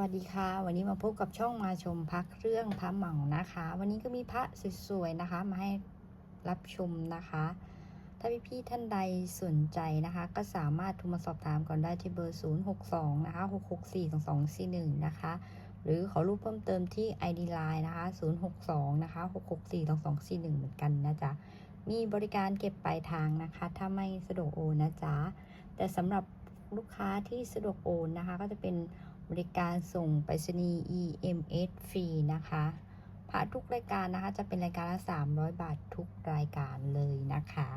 วัสดีค่ะ วันนี้มาพบกับช่องมาชมพักเรื่องพระเหมานะคะ วันนี้ก็มีพระสวยๆนะคะ มาให้รับชมนะคะ ถ้าพี่ๆท่านใดสนใจนะคะ ก็สามารถโทรมาสอบถามก่อนได้ที่เบอร์ 062 นะคะ 664 2241 นะคะ หรือขอรูปเพิ่มเติมที่ ID Line นะคะ 062 นะคะ 664 2241 เหมือนกันนะจ๊ะ มีบริการเก็บปลายทางนะคะ ถ้าไม่สะดวกโอนนะจ๊ะ แต่สำหรับลูกค้าที่สะดวกโอนนะคะ ก็จะเป็น บริการส่งไปรษณีย์ EMS ฟรีนะคะพระทุกรายการนะคะ จะเป็นรายการละ 300 บาททุกรายการเลยนะคะ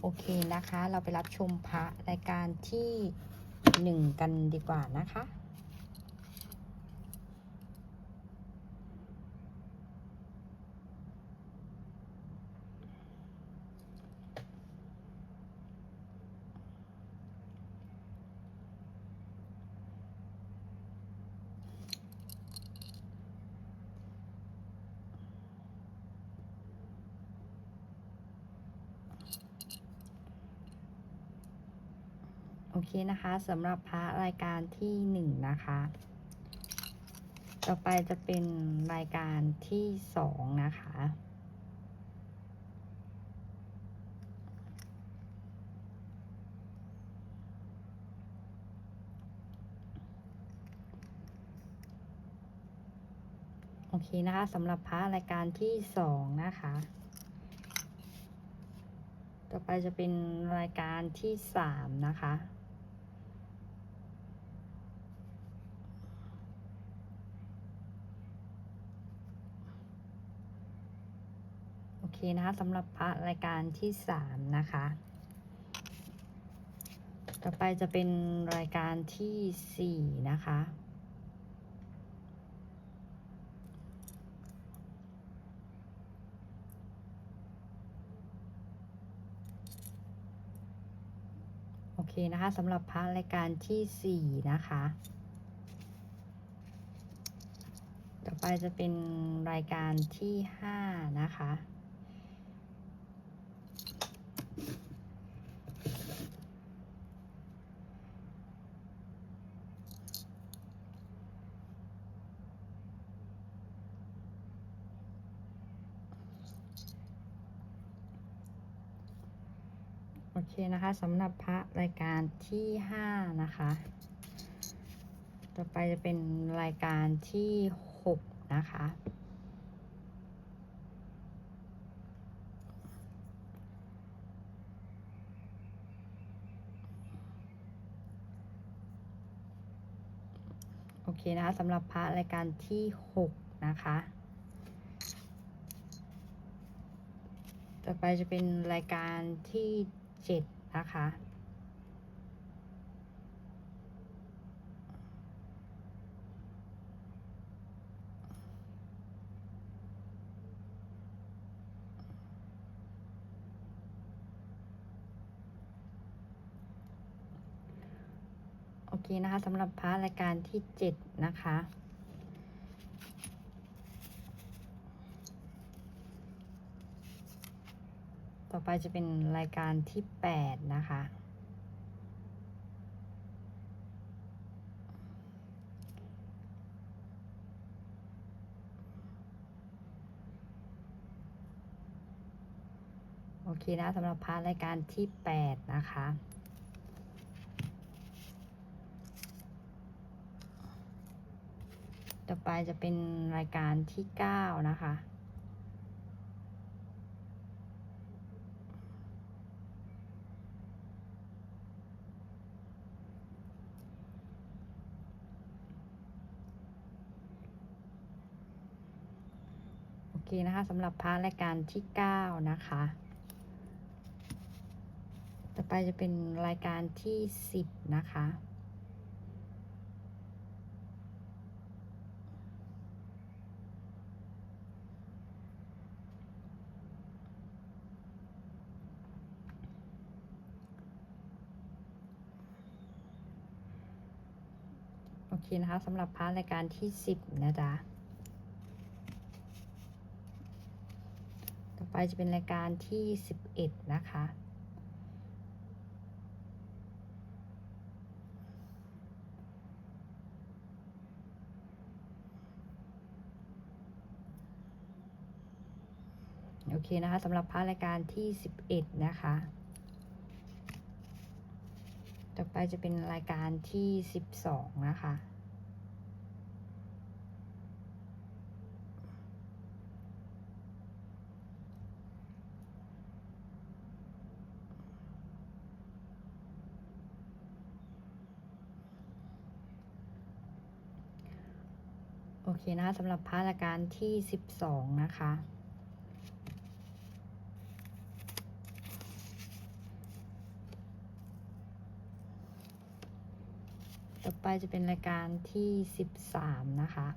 โอเคนะคะ เราไปรับชมพระรายการที่ 1 กันดีกว่านะคะ โอเคนะคะสำหรับพระรายการที่หนึ่งนะคะ ต่อไปจะเป็นรายการที่สองนะคะ โอเคนะคะสำหรับพระรายการที่สองนะคะต่อไปจะเป็นรายการที่สามนะคะ คนะคะสำหรับพระรายการที่สามนะคะ ต่อไปจะเป็นรายการที่สี่นะคะโอเคนะคะสำหรับพระรายการที่สี่นะคะ ต่อไปจะเป็นรายการที่ห้านะคะ เคนะคะสำหรับพระรายการที่ห้านะคะ ต่อไปจะเป็นรายการที่หกนะคะ โอเคนะคะสำหรับพระรายการที่หกนะคะต่อไปจะเป็นรายการที่ จ็ดนะคะ โอเคนะคะสำหรับพระรายการที่เจ็ดนะคะ ต่อไปจะเป็นรายการที่แปดนะคะ โอเคนะสำหรับพาร์ทรายการที่แปดนะคะต่อไปจะเป็นรายการที่เก้านะคะ โอเคนะคะสำหรับพาร์ทรายการที่เก้านะคะ ต่อไปจะเป็นรายการที่สิบนะคะโอเคนะคะสำหรับพาร์ทรายการที่สิบนะจ๊ะ ไปจะเป็นรายการที่ 11 นะคะ โอเคนะคะสำหรับพาร์รายการที่ 11 นะคะ ต่อไปจะเป็นรายการที่ 12 นะคะ เคนะคะสำหรับพระรายการที่12นะคะ ต่อไปจะเป็นรายการที่13นะคะ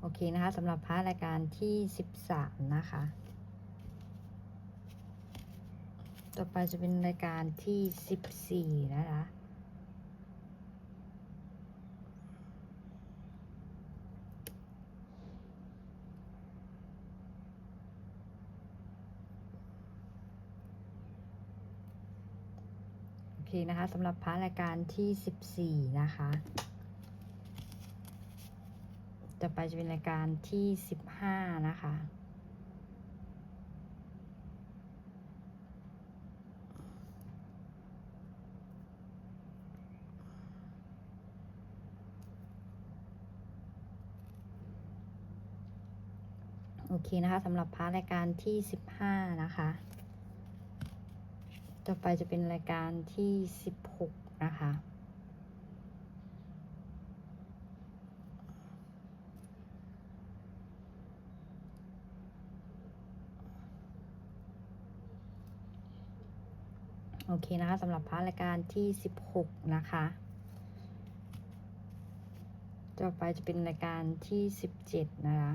โอเคนะคะสำหรับพาร์ทรายการที่ 13 นะคะ ต่อไปจะเป็นรายการที่ 14 นะคะโอเคนะคะสำหรับพาร์ทรายการที่ 14 นะคะ ต่อไปจะเป็นรายการที่15นะคะ โอเคนะคะสำหรับพาร์ทรายการที่15นะคะ ต่อไปจะเป็นรายการที่16นะคะ โอเคนะคะสำหรับพาร์ทรายการที่ 16 นะคะต่อไปจะเป็นรายการที่ 17 นะคะ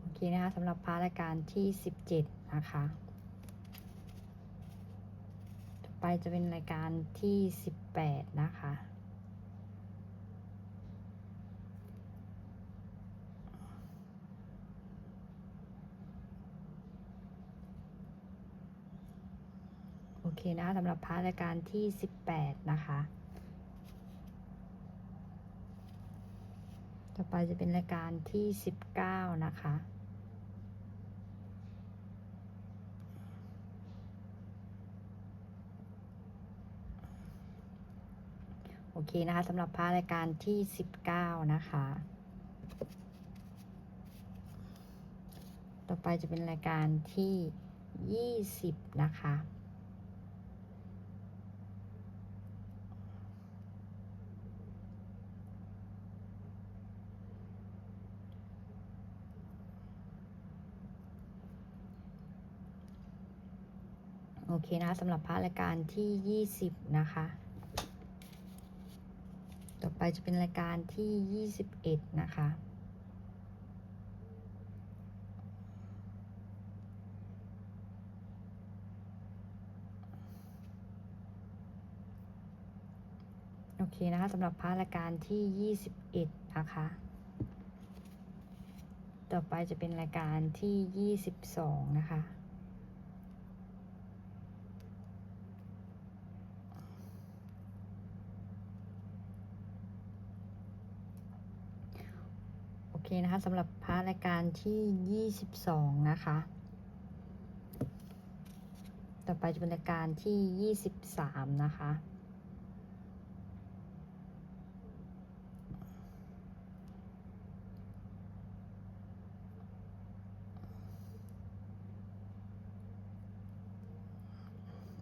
โอเคนะคะสำหรับพาร์ทรายการที่ 17 นะคะต่อไปจะเป็นรายการที่ 18 นะคะ เคนะคะสำหรับพาร์ทรายการที่ 18 นะคะ ต่อไปจะเป็นรายการที่ 19 นะคะโอเคนะคะสำหรับพาร์ทรายการที่ 19 นะคะ ต่อไปจะเป็นรายการที่ 20 นะคะ โอเคนะคะสำหรับพาร์ทรายการที่ 20 นะคะ ต่อไปจะเป็นรายการที่ 21 นะคะโอเคนะคะสำหรับพาร์ทรายการที่ 21 นะคะ ต่อไปจะเป็นรายการที่ 22 นะคะ เคนะคะสำหรับพาร์ทรายการที่ 22 นะคะ ต่อไปจะเป็นรายการที่ 23 นะคะ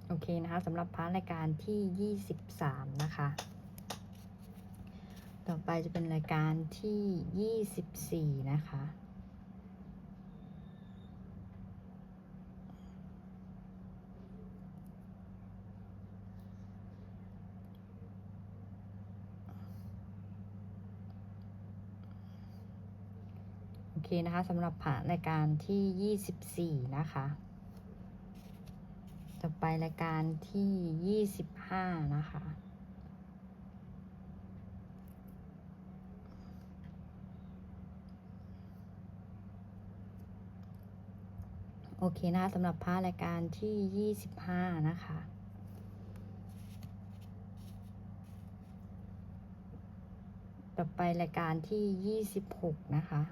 โอเคนะคะสำหรับพาร์ทรายการที่ 23 นะคะ ต่อไปจะเป็นรายการที่ 24 นะคะ โอเคนะคะสำหรับผ่านรายการที่ 24 นะคะ ต่อไปรายการที่ 25 นะคะ โอเคนะคะสำหรับพระรายการที่ 25 นะคะ ต่อไปรายการที่ 26 นะคะ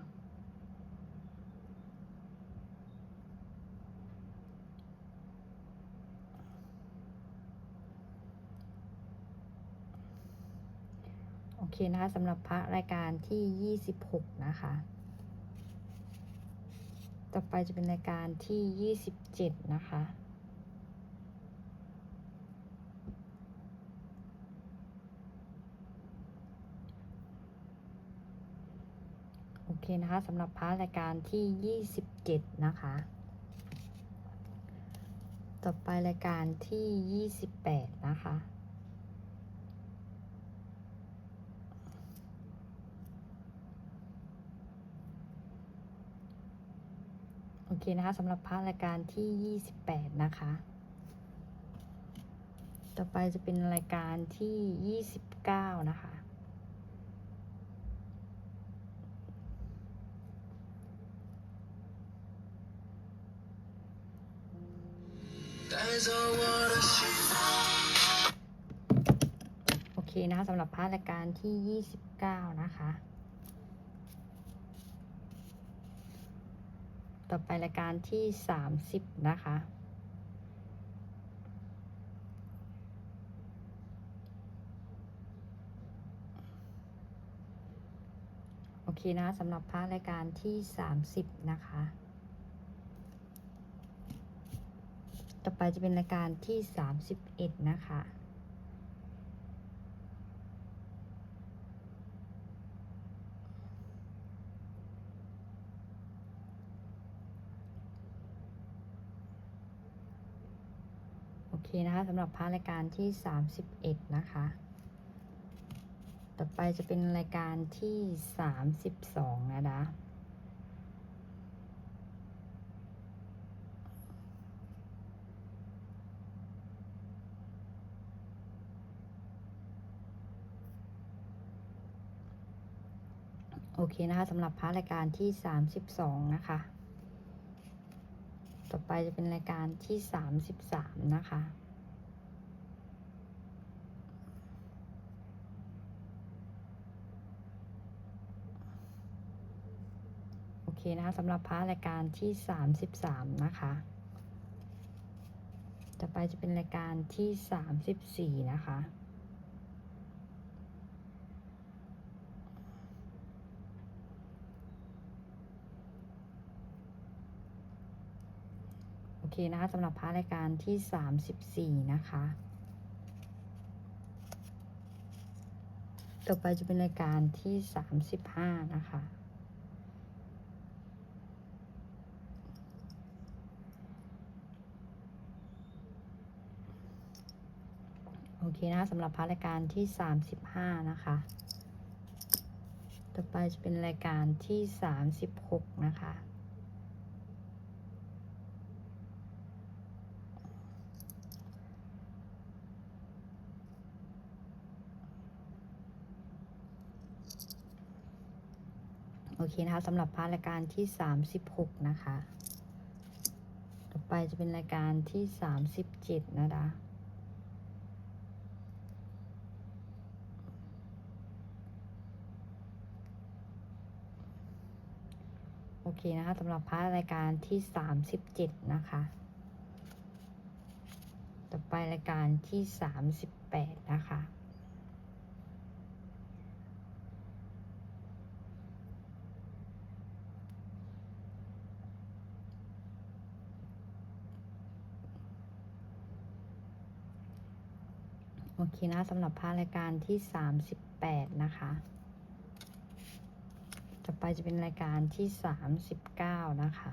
โอเคนะคะสำหรับพระรายการที่ 26 นะคะ ต่อไปจะเป็นรายการที่ 27 นะคะ โอเคนะคะสำหรับพาร์ทรายการที่ 27 นะคะ ต่อไปรายการที่ 28 นะคะ เคนะคะสำหรับพาร์ทรายการที่ 28 นะคะ ต่อไปจะเป็นรายการที่ 29 นะคะ โอเคนะคะสำหรับพาร์ทรายการที่ 29 นะคะ ต่อไปรายการที่ 30 นะคะ โอเคนะสำหรับพาร์ทรายการที่ 30 นะคะ ต่อไปจะเป็นรายการที่ 31 นะคะ นะคะสำหรับพาร์ทรายการที่ 31 นะคะ ต่อไปจะเป็นรายการที่ 32 นะคะโอเคนะคะสำหรับพาร์ทรายการที่ 32 นะคะ ต่อไปจะเป็นรายการที่ 33 นะคะ โอเค นะคะสำหรับพาร์ทรายการที่ 33 นะคะ ต่อไปจะเป็นรายการที่ 34 นะคะโอเคนะคะสำหรับพาร์ทรายการที่ 34 นะคะ ต่อไปจะเป็นรายการที่ 35 นะคะ โอเคนะคะสำหรับพาร์ทรายการที่ 35 นะคะ ต่อไปจะเป็นรายการที่ 36 นะคะโอเคนะคะสำหรับพาร์ทรายการที่ 36 นะคะ ต่อไปจะเป็นรายการที่ 37 นะคะ เคนะคะสำหรับพาร์ทรายการที่37นะคะ ต่อไปรายการที่38นะคะโอเคนะสำหรับพารายการที่ 38 นะคะ ไปจะเป็นรายการที่ 39 นะคะ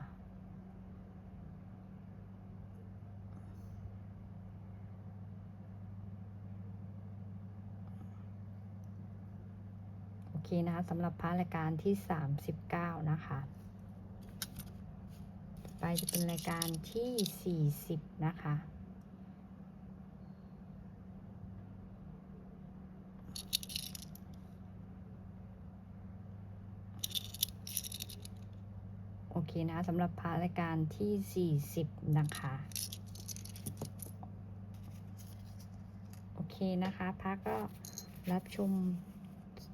โอเคนะคะสำหรับพาร์ทรายการที่ 39 นะคะ ไปจะเป็นรายการที่ 40 นะคะ โอ เคเคนะคะสำหรับพระรายการที่ 40 นะคะ โอเคนะคะพระก็รับชม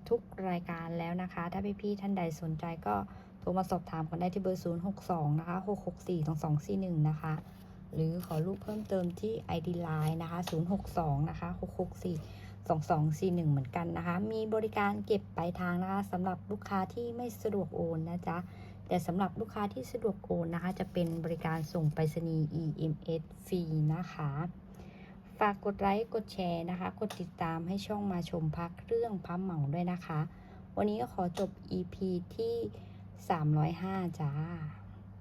ทุกรายการแล้วนะคะ ถ้าพี่ๆท่านใดสนใจก็โทรมาสอบถามกันได้ที่เบอร์ 062 นะคะ 664 2241 นะคะ หรือขอรูปเพิ่มเติมที่ ID Line นะคะ 062 นะคะ 664 2241 เหมือนกันนะคะ มีบริการเก็บปลายทางนะคะสำหรับลูกค้าที่ไม่สะดวกโอนนะจ๊ะ แต่สำหรับลูกค้าที่สะดวกโอนนะคะ จะเป็นบริการส่งไปรษณีย์ EMS ฟรีนะคะ ฝากกดไลค์กดแชร์นะคะ กดติดตามให้ช่องมาชมพักเรื่องพัมเหมาด้วยนะคะ วันนี้ก็ขอจบ EP ที่ 305 จ้า